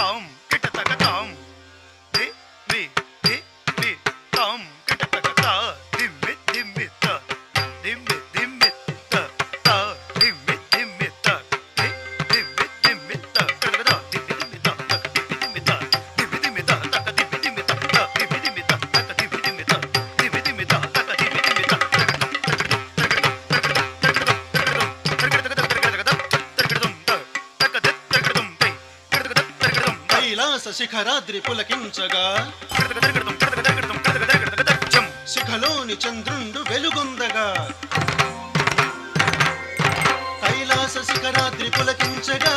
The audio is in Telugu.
come. శిఖరాద్రి పులకించగా. శిఖలోని చంద్రుండు వెలుగొందగా. కైలాస శిఖరాద్రి పులకించగా.